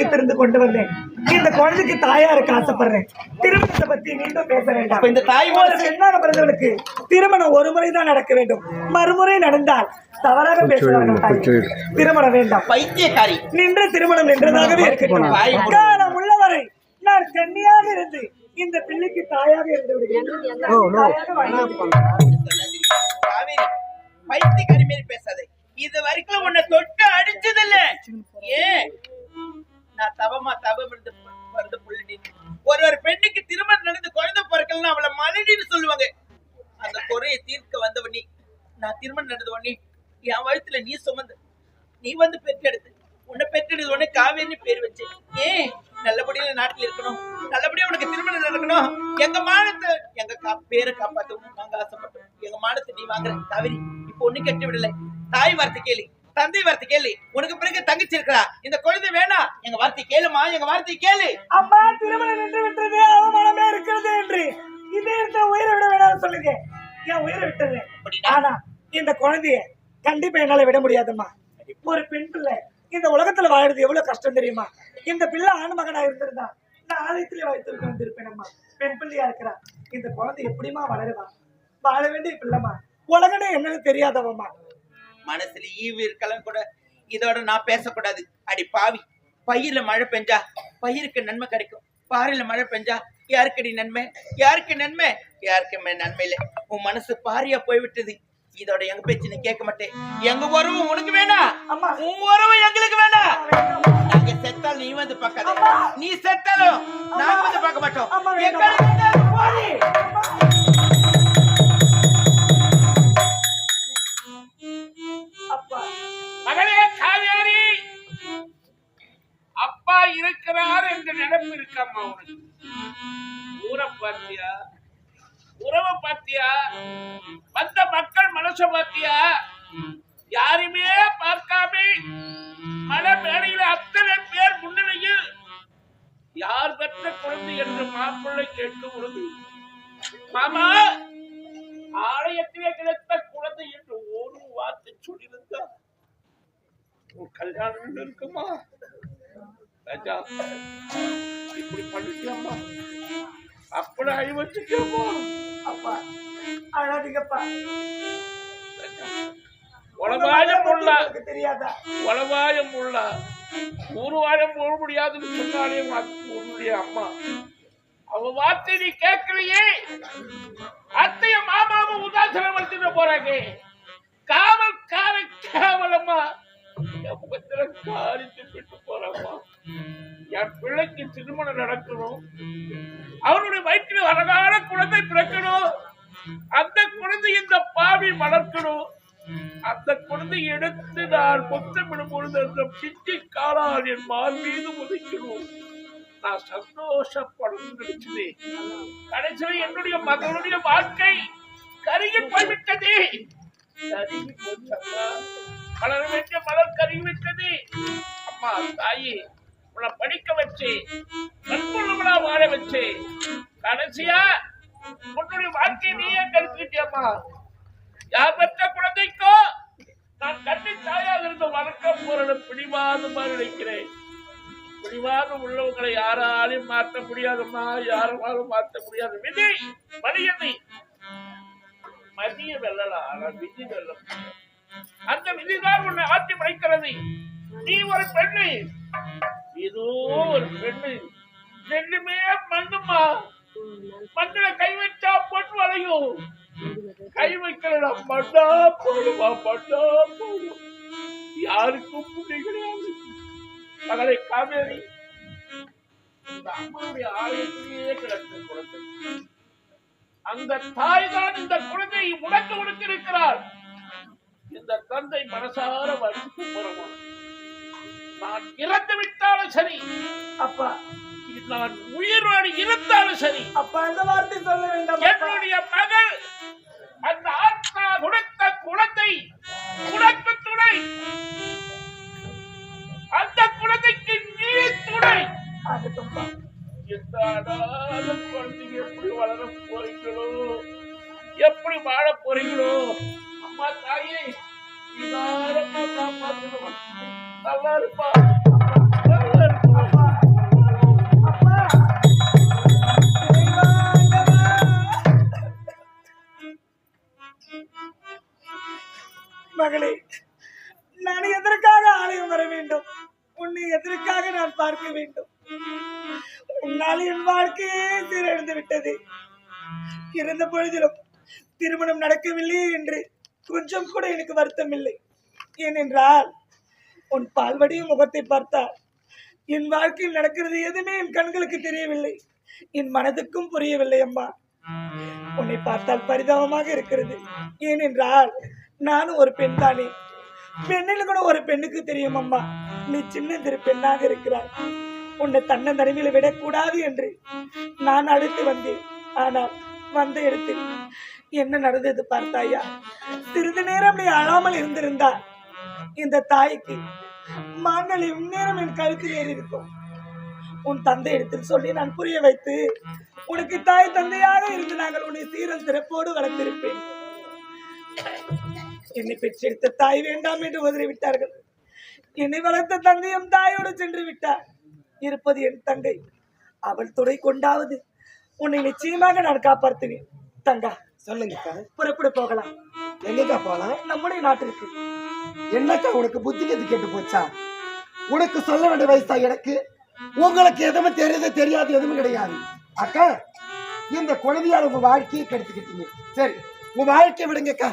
ஆலயத்திலிருந்து கொண்டு வந்தேன். இந்த குழந்தைக்கு தாயா இருக்க ஆசைப்படுறேன். திருமணத்தை பத்தி மீண்டும் பேச வேண்டாம். இந்த தாய் பெண்ணாக பிறந்தவளுக்கு திருமணம் ஒரு முறை தான் நடக்க வேண்டும். மறுமுறை நடந்தால் தவறாக பேசுவார்கள். திருமணம் வேண்டாம். பைத்தியக்காரி. நின்ற திருமணம் நின்றதாகவே இருக்கட்டும். காலம் உள்ளவரை நான் கன்னியாக இருந்து இந்த பிள்ளைக்கு தாயாக இருந்து விடுகிறேன். பைத்தியக்காரி மாரி பேசாதே. இது வரைக்கும் உன்னை தொட்டு அடிச்சது இல்ல ஏன்? நான் தவமா தவம் இருந்து பிறந்த புள்ளி ஒரு ஒரு பெண்ணுக்கு திருமணம் நடந்து குழந்தை பிறக்கலன்னா அவளை மலடின்னு சொல்லுவாங்க. அந்த குறைய தீர்க்க வந்தவ நீ நான் திருமணம் நடந்த உடனே என் வயசுல நீ சுமந்து நீ வந்து பெற்றெடுத்து உன்னை பெற்றெடுத்த உடனே காவேரி பேர் வச்சு ஏன் நல்லபடியா நாட்டில் இருக்கணும்? நல்லபடியா உனக்கு திருமணம் நடக்கணும்? எங்க மானத்தை எங்க பேரை காப்பாத்தணும் நாங்க ஆசைப்பட்டோம். எங்க மானத்தை நீ வாங்குற காவேரி இப்போ ஒண்ணு கட்டி விடல. தாய் வார்த்தை கேளு தந்தை வார்த்தை கேளு. உனக்கு பிறகு தங்கச்சி இருக்கிறா இந்த குழந்தை வேணாம் எங்க வார்த்தை கேளுமா எங்க வார்த்தை கேளு. அம்மா திருமணம் நின்று விட்டது அவமானமே இருக்கிறது என்று. இதே இருந்த உயிரை விட வேணாம்னு சொல்லுங்க. என் உயிரை விட்டது. ஆனா இந்த குழந்தைய கண்டிப்பா என்னால விட முடியாதும்மா. ஒரு பெண் பிள்ளை இந்த உலகத்துல வாழுறது எவ்வளவு கஷ்டம் தெரியுமா? இந்த பிள்ளை ஆண் மகனா இருந்திருந்தா நான் ஆலயத்திலே வைத்திருக்க வந்திருப்பேனம்மா. பெண் பிள்ளையா இருக்கிறா. இந்த குழந்தை எப்படிமா வளருவா? வாழ வேண்டிய பிள்ளைமா உலகனே என்னன்னு தெரியாதவம்மா. மனசுல ஈவு இருக்கலாம் கூட இதோட நான் பேசக்கூடாது. அடி பாவி. பயிர்ல மழை பெஞ்சா பயிருக்கு நன்மை கிடைக்கும். பாறையில மழை பெஞ்சா யாருக்கடி நன்மை? யாருக்கு நன்மை? யாருக்குமே நன்மை இல்லை. உன் மனசு பாரியா போய்விட்டது. இதோட எங்க பேச்சு நீ கேட்க மாட்டேன். எங்க உறவு உனக்கு வேணாம். உன் உறவு எங்களுக்கு வேணாம் நாங்க செத்தால் நீ வந்து பார்க்காத. நீ செத்தாலும் நாங்க வந்து பார்க்க மாட்டோம். மகளே காவேரி. அப்பா இருக்கிறார் என்ற நினைப்பு இருக்காமா உனக்கு ஊரை பார்த்தியா உறவை பார்த்தியா வந்த மக்கள் மனச பார்த்தியா யாருமே பார்க்காம மன மேடையில அத்தனை பேர் முன்னிலையில் யார் பெற்ற குழந்தை என்று மாப்பிள்ளை கேட்டு உனது மாமா ஆலயத்திலே கிடைத்த குழந்தை என்று ஒரு வார்த்தை சொல்லியிருந்தார் கல்யாணம் இருக்குமா ராஜா. இப்படி பண்ணிட்டியம்மா அப்படி அழி வச்சுட்டியம்மா அப்பா அழாதீங்கப்பா உள்ள தெரியாதா உலகாயம் உள்ள ஊர்வாயம் போக முடியாதுன்னு சொன்னாலே உன் உன்னுடைய அம்மா. அவ வார்த்தை நீ கேட்கலையே. அத்தைய மாமாவும் உதாசனம் வளர்த்துட்டு போறாங்க. காவல்கார கேவலம்மா என் முகத்துல காரித்து விட்டு போறம்மா என் பிள்ளைக்கு திருமணம் நடக்கணும்? அவனுடைய வயிற்றில் அழகான குழந்தை பிறக்கணும். அந்த குழந்தை இந்த பாவி வளர்க்கணும். அந்த குழந்தை எடுத்து நான் முத்தமிடும் பொழுது அந்த பிஞ்சு காலால் என் மார் மீது உதைக்கணும் நான் சந்தோஷப்படணும் நினைச்சதே. கடைசியில் என்னுடைய மகளுடைய வாழ்க்கை கருகி போய்விட்டது. கருகி போச்சம்மா மலர வேண்டிய மலர் கருகி விட்டது. அம்மா தாயி உன்னை படிக்க வச்சு நட்புள்ளவளா வாழ வச்சு கடைசியா உன்னுடைய வாழ்க்கையை நீயே கருத்துக்கிட்டியம்மா யார் பெற்ற குழந்தைக்கோ நான் கண்ணி தாயாக இருந்த வணக்கம் போறத போறது மாதிரி நினைக்கிறேன். பிடிவாதம் உள்ளவங்களை யாராலையும் மாற்ற முடியாதும்மா யாராலும் மாற்ற முடியாது. விதி மனிதனை மதிய வெல்லலாம் ஆனா விதி வெல்ல அந்த விதிதான் உன்னை ஆட்டி வைக்கிறது நீ ஒரு பெண்ணு. இதோ ஒரு பெண்ணு ரெண்டுமே மண்ணுமா மண்ணுல கை வச்சா பொன் வளையும். கை வைக்கிறா மண்ணா போடுவா மண்ணா போடும்? யாருக்கும் புண்ணி கிடையாது. மகளை காவேரி இந்த அம்மாவுடைய ஆலயத்திலேயே கிடக்கும் குழந்தை. அந்த தாய் தான் இந்த குழந்தையை உனக்கு கொடுத்திருக்கிறார். இந்த தந்தை மனசார வடித்து போறமா நான் இறந்து விட்டாலும் சரி. அப்பா. நான் உயிரோடு இருந்தாலும் சரி. அப்பா இந்த வார்த்தை சொல்ல வேண்டாம். என்னுடைய மகள் அந்த ஆத்மா கொடுத்த குழந்தை உனக்கு துணை. அந்த குழந்தைக்கு நீ துணை. குழந்தைங்க எப்படி வளர போறீங்களோ எப்படி வாழ போறீங்களோ அம்மா தாயே காப்பாத்தணும். நல்லா இருப்பா. நல்லா இருப்பா. மகளே நான் எதற்காக ஆலயம் வர வேண்டும்? உன்னை எதற்காக நான் பார்க்க வேண்டும்? உன்னால் என் வாழ்க்கையே சீரழிந்து விட்டது. இருந்த பொழுதிலும் திருமணம் நடக்கவில்லை என்று கொஞ்சம் கூட எனக்கு வருத்தம் இல்லை ஏனென்றால் உன் பால்வடியும் முகத்தை பார்த்தால் என் வாழ்க்கையில் நடக்கிறது எதுவுமே என் கண்களுக்கு தெரியவில்லை. என் மனதுக்கும் புரியவில்லை அம்மா. உன்னை பார்த்தால் பரிதாபமாக இருக்கிறது. ஏனென்றால் நானும் ஒரு பெண் தானே. பெண்ணில் கூட ஒரு பெண்ணுக்கு தெரியும் அம்மா. நீ சின்ன திரு பெண்ணாக இருக்கிறாய். உன்னை தன்ன தனிமையில் விடக்கூடாது என்று நான் அழைத்து வந்தேன். ஆனால் வந்த இடத்தில் என்ன நடந்தது பார்த்தாயா? சிறிது நேரம் நீ அழாமல் இருந்திருந்தா இந்த தாய்க்கு மாங்கல் இந்நேரம் என் கழுத்தில் ஏறி இருக்கும். உன் தந்தை இடத்தில் சொல்லி நான் புரிய வைத்து உனக்கு தாய் தந்தையாக இருந்து நாங்கள் உன்னை சீரன் சிறப்போடு வளர்த்திருப்பேன். என்னை பெற்றெடுத்த தாய் வேண்டாம் என்று உதறி விட்டார்கள் என்னை வளர்த்த தந்தையும் தாயோடு சென்று விட்டார். இருப்பது என் தங்கை. அவள் துணை கொண்டாவது. உன்னை நிச்சயமாக நான் காப்பாற்றுவேன். தங்கா சொல்லுங்கக்கா. புறப்பட போகலாம். எங்கக்கா போலாம் நம்முடைய நாட்டிற்கு. என்னக்கா உனக்கு புத்தி கெட்டு கேட்டு போச்சா? உனக்கு சொல்ல வேண்டிய வயசா எனக்கு? உங்களுக்கு எதுவுமே தெரியுது தெரியாது எதுவும் கிடையாது. அக்கா இந்த குழந்தையால உங்க வாழ்க்கையை கெடுத்துக்கிட்டீங்க. சரி உங்க வாழ்க்கையை விடுங்கக்கா.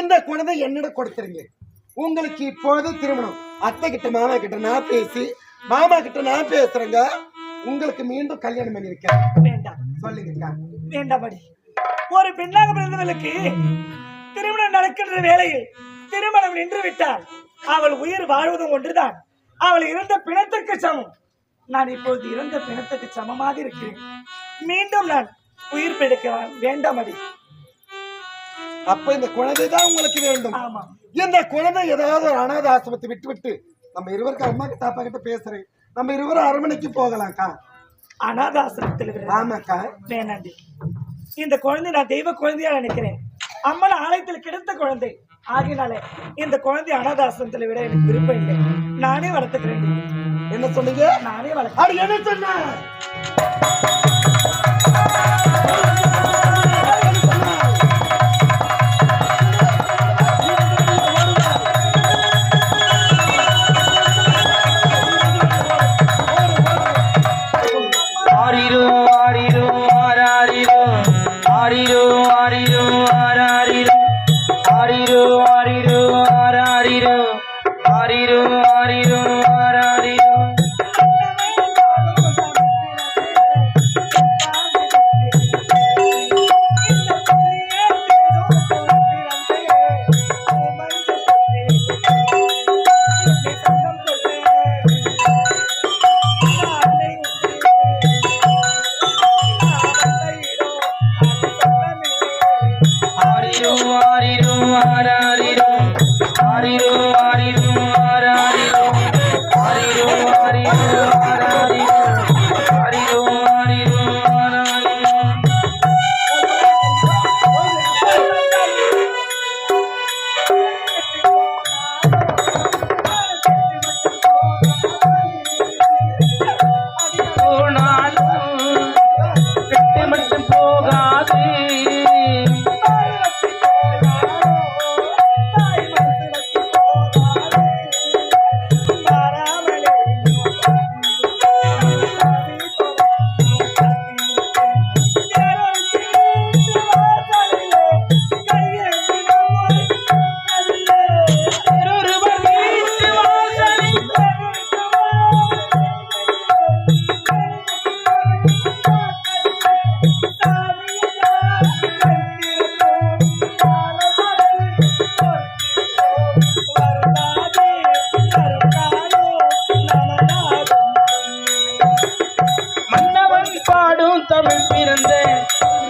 இந்த குழந்தை என்னிட கொடுத்துருங்க. உங்களுக்கு இப்போது திருமணம். அத்தை கிட்ட மாமா கிட்ட நான் பேசி மாமா கிட்ட நான் பேசுறேங்க. உங்களுக்கு மீண்டும் கல்யாணம் பண்ணி வைக்கிறேன். வேண்டாம் சொல்லுங்கக்கா. வேண்டாமடி ஒரு பெண்ணாக பிறந்தவளுக்கு திருமணம் நடக்கின்ற வேலையில் திருமணம் நின்று விட்டால் அவள் உயிர் வாழ்வதும் ஒன்றுதான். அவள் இறந்த பிணத்துக்கு சமம். நான் இப்பொழுது இறந்த பிணத்துக்கு சமமாக இருக்கிறேன். மீண்டும் நான் உயிர் பிழைக்க வேண்டாமடி அப்ப இந்த குழந்தை தான் உங்களுக்கு வேண்டும். இந்த குழந்தை ஏதாவது ஒரு அனாத ஆசிரமத்தை விட்டு விட்டு நம்ம இருவருக்கு அம்மா கிட்ட அப்பா கிட்ட பேசுறேன். நம்ம இருவரும் அரண்மனைக்கு போகலாம்க்கா. அனாதாசிரமத்தில் விடுறேன். ஆமாக்கா. வேணாண்டி. இந்த குழந்தை நான் தெய்வ குழந்தையா நினைக்கிறேன். அம்மன் ஆலயத்தில் கிடைத்த குழந்தை. ஆகினாலே இந்த குழந்தை அனாதாசனத்துல விட எனக்கு விருப்பம் இல்லை. நானே வளர்த்துக்கிறேன். என்ன சொன்னீங்க? நானே வளர்த்து என்ன சொன்ன?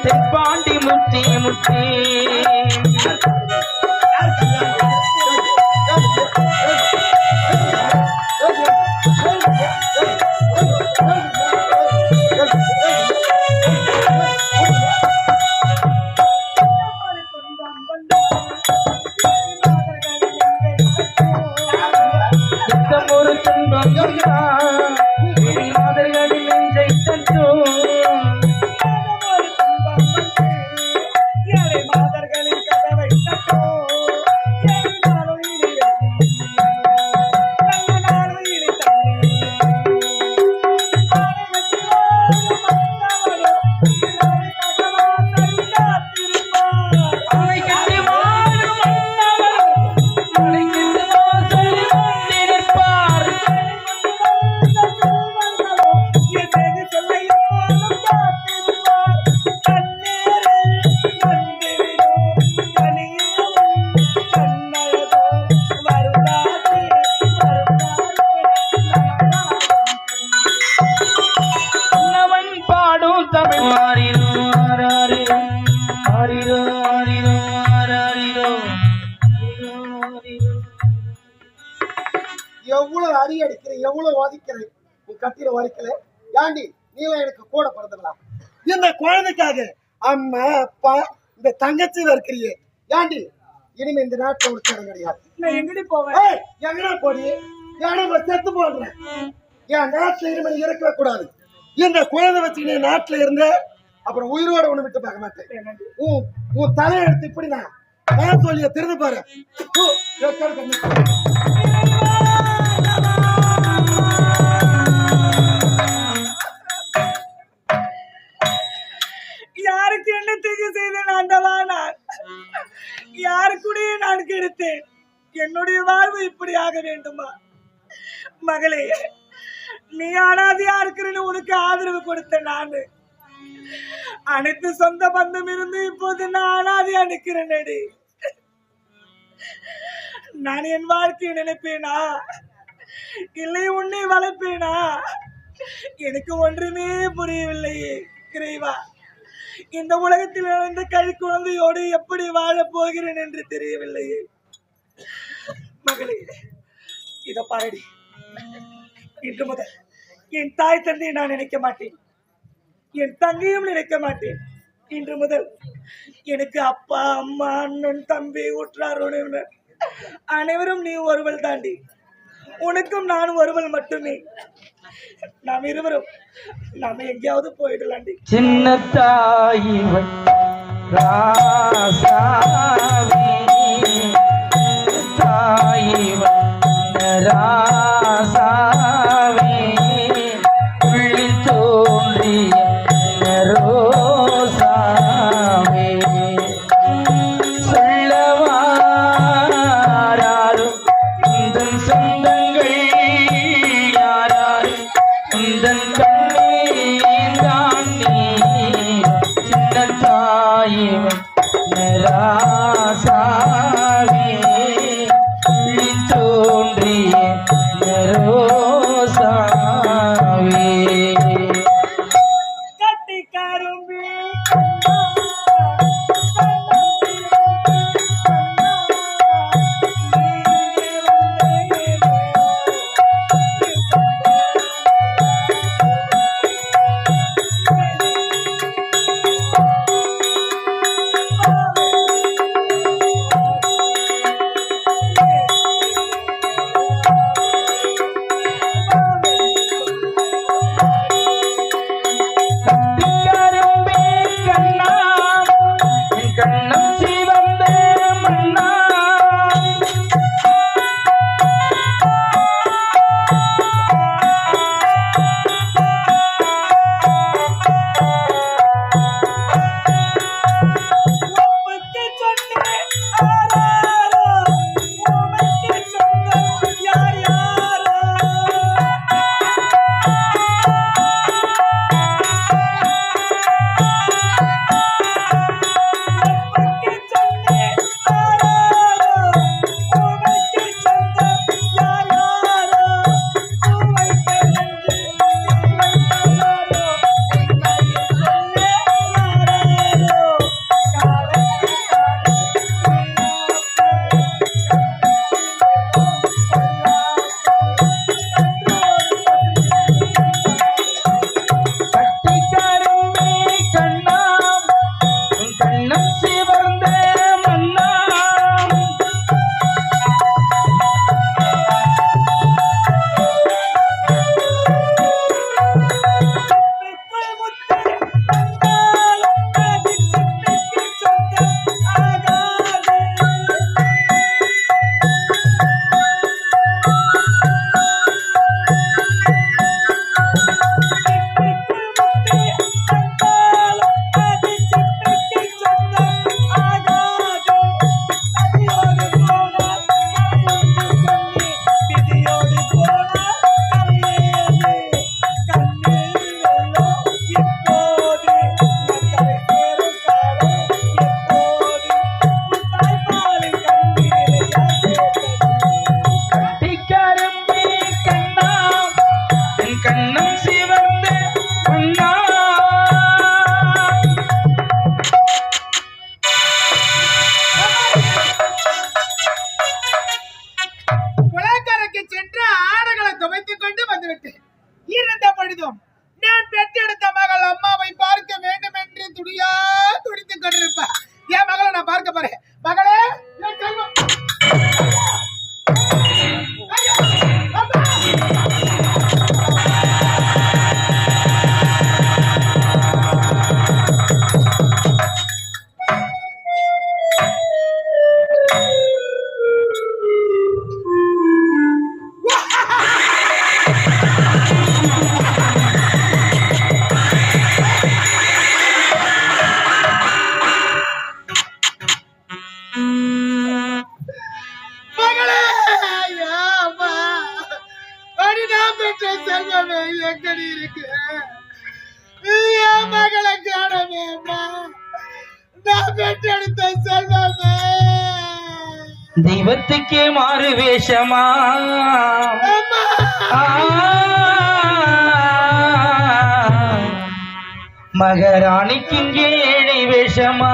தென்பாண்டி முத்தி முத்தி. தங்கச்சி இருக்கிறியே ஏண்டி? இனிமே இந்த நாட்டுல உனக்கு இடம் கிடையாது. நான் எங்கடி போவேன்? எங்கடா போடி? ஏன்னா நான் செத்து போடுறேன் என் நாட்டுல இனிமே இருக்கவே கூடாது. இந்த குழந்தை வச்சு நீ நாட்டுல இருந்த அப்புறம் உயிரோட ஒண்ணு விட்டு பார்க்க மாட்டேன். உன் உன் தலையெழுத்து இப்படி நான் நான் சொல்லிய திறந்து பாரு. என்ன ஆண்டவா நான் நான் கெடுத்தேன். என்னுடைய வாழ்வு இப்படி ஆக வேண்டுமா? மகளே நீ அனாதையா இருக்கிறன்னு உனக்கு ஆதரவு கொடுத்த நானு. அனைத்து சொந்த பந்தம் இருந்து இப்போது நான் அனாதையா நிக்கிறேனடி நான் என் வாழ்க்கையை நினைப்பேனா? இல்லை உன்னை வளர்ப்பேனா? எனக்கு ஒன்றுமே புரியவில்லையே கிரைவா இந்த உலகத்தில் இந்த கை குழந்தையோடு எப்படி வாழப் போகிறேன் என்று தெரியவில்லையே மகளே இத பாரடி. இன்று முதல் என் தாய் தந்தையை நான் நினைக்க மாட்டேன். என் தங்கையும் நினைக்க மாட்டேன். இன்று முதல் எனக்கு அப்பா அம்மா அண்ணன் தம்பி உற்றார் உறவினர் அனைவரும் நீ ஒருவள் தாண்டி உனக்கும் நான் ஒருவள் மட்டுமே. நாம் இருவரும் நாம எங்கேயாவது போயிடலாண்டி. சின்ன தாயிவன் ராசாவி தாயிவன் ராசாவி பெற்ற செல்வமே எங்கடி இருக்கு? என் தெய்வத்துக்கே மாறு வேஷமா? மகராணிக்கு இங்கே ஏழை வேஷமா?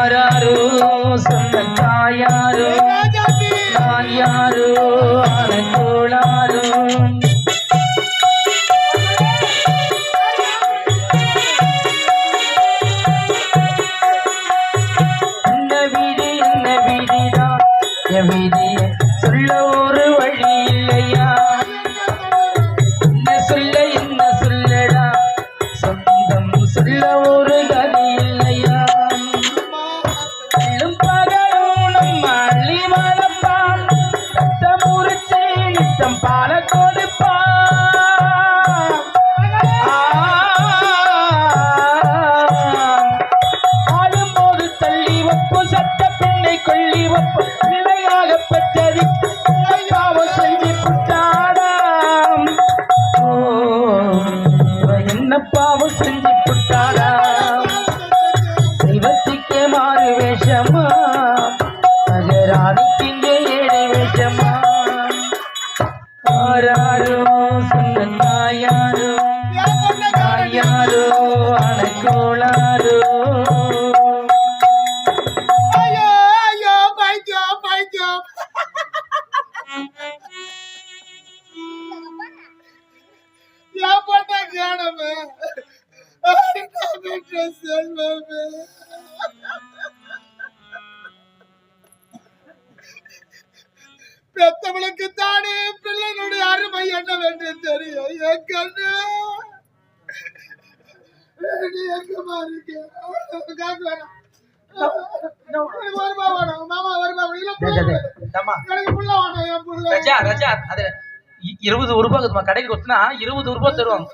ಮಾರಾರು ಸಂತಾಯಾರು ಯಾರು ரஜா ரஜா அது இருபது ரூபாய் கடைக்கு கொடுத்தனா இருபது ரூபாய் தருவாங்க.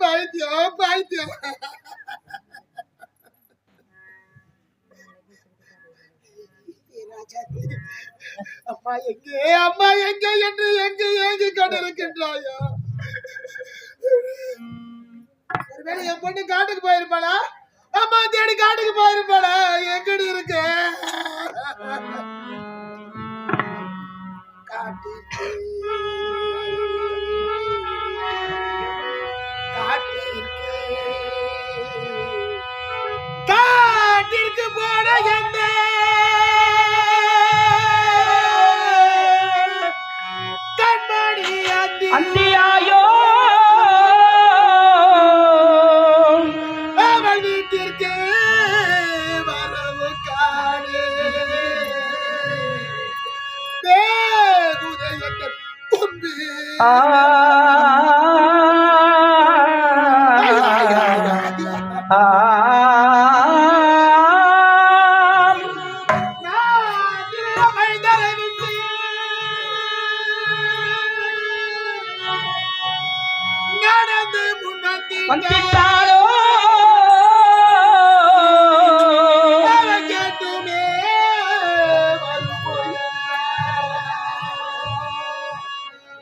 பைத்தியம் பைத்தியம். ராஜா அம்மா எங்கே? அம்மா எங்கே என்று எங்கே ஏங்கி கொண்டிருக்கின்றாயா? ஒருவேளை என் பொண்ணு காட்டுக்கு போயிருப்பாளா? அம்மா தேடி காட்டுக்கு போயிருப்பாளா? எங்கடி இருக்கு? காட்டுக்கு காட்டிற்கு. காட்டிற்கு போன அந்தியாயோ வீட்டிற்கு வரவு காணே. ஆ.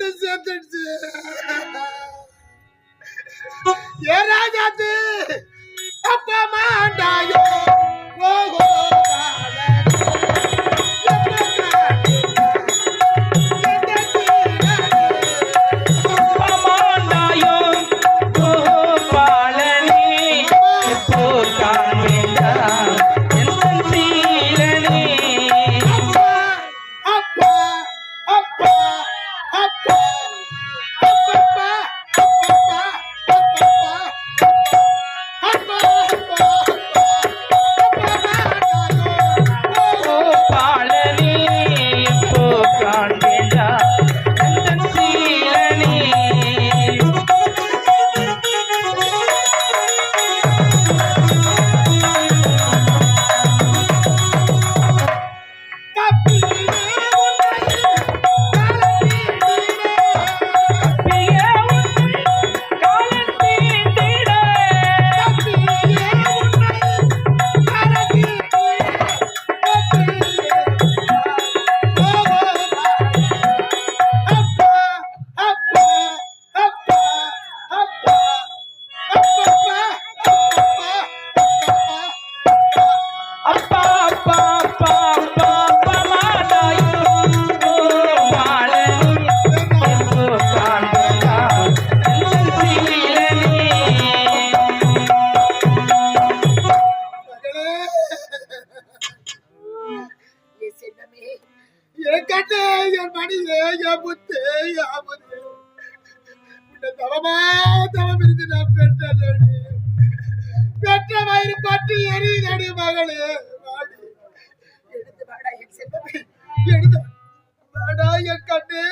வந்து சேர்த்துடுச்சு ஏ ராஜாத்து அப்பா மாண்டாயோ தவம் பெற்ற வயிறு பட்டு எரியுதடி மகளே. எடுத்து வாடா என் செல்வமே. எடுத்து என் கண்ணு.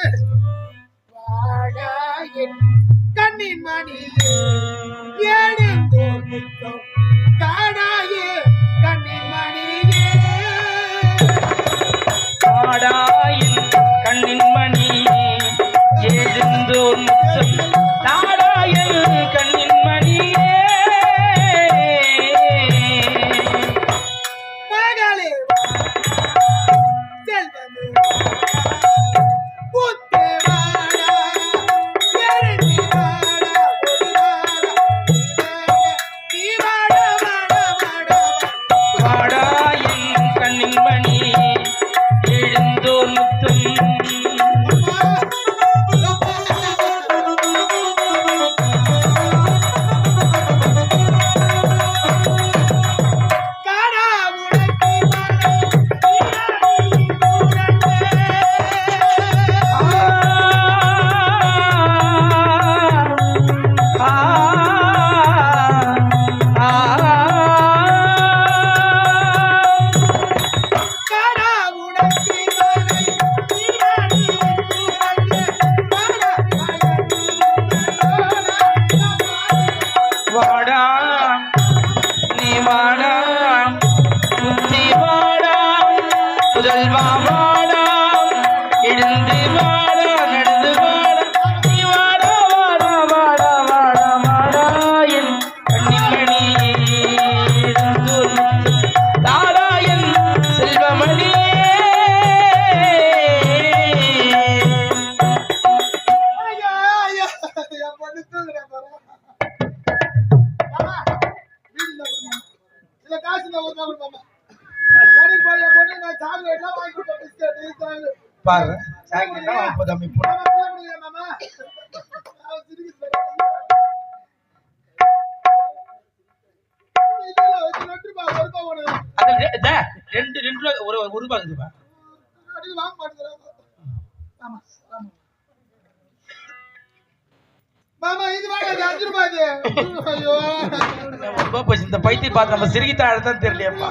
தாழ்த்தான் தெரியலையப்பா.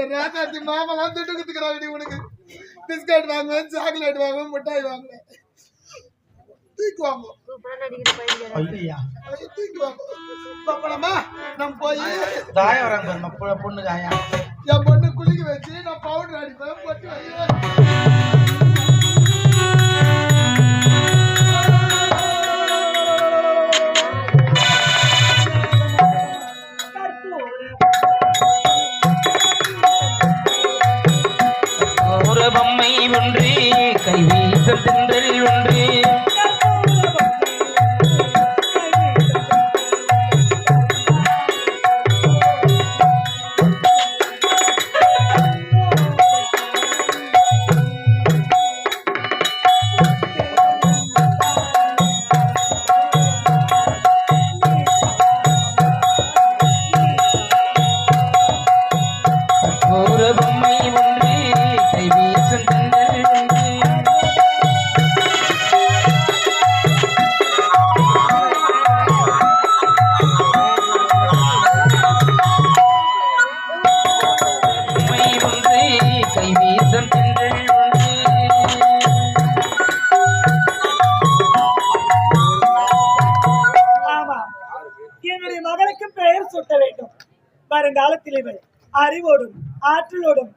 என் ராஜாஜி மாமெல்லாம் துட்டு குத்துக்கிறாடி உனக்கு. பிஸ்கட் வாங்குவேன் சாக்லேட் வாங்குவேன் மிட்டாய் வாங்குவேன். தூக்கி வாங்குவோம் ஐயா நம்ம போய் தாயம் வராங்க பொண்ணு தாயம். என் பொண்ணு குளிக்க வச்சு நான் பவுடர் அடிப்பேன் பொட்டு பொம்மை ஒன்று கைவீச தென்றல் ஒன்று ஆற்றலோடும்